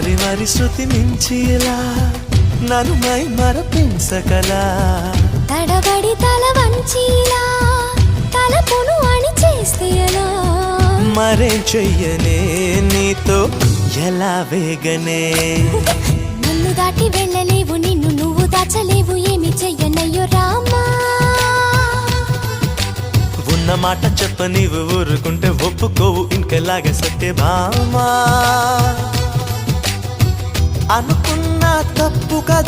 శృతి మించిలా నన్ను మై మరపించగలా తడబడి తల వంచిలా తలపును అణి చేస్తే ఎలా మరేం చెయ్యనే నీతో ఎలా వేగనే? నన్ను దాటి వెళ్ళలేవు నిన్ను నువ్వు దాచలేవు ఏమి చెయ్యనయ్యో రామా. ఉన్న మాట చెప్ప నీవు ఊరుకుంటే ఒప్పుకోవు ఇంకెలాగే సత్య భామా అనుకున్న తప్పు కదా.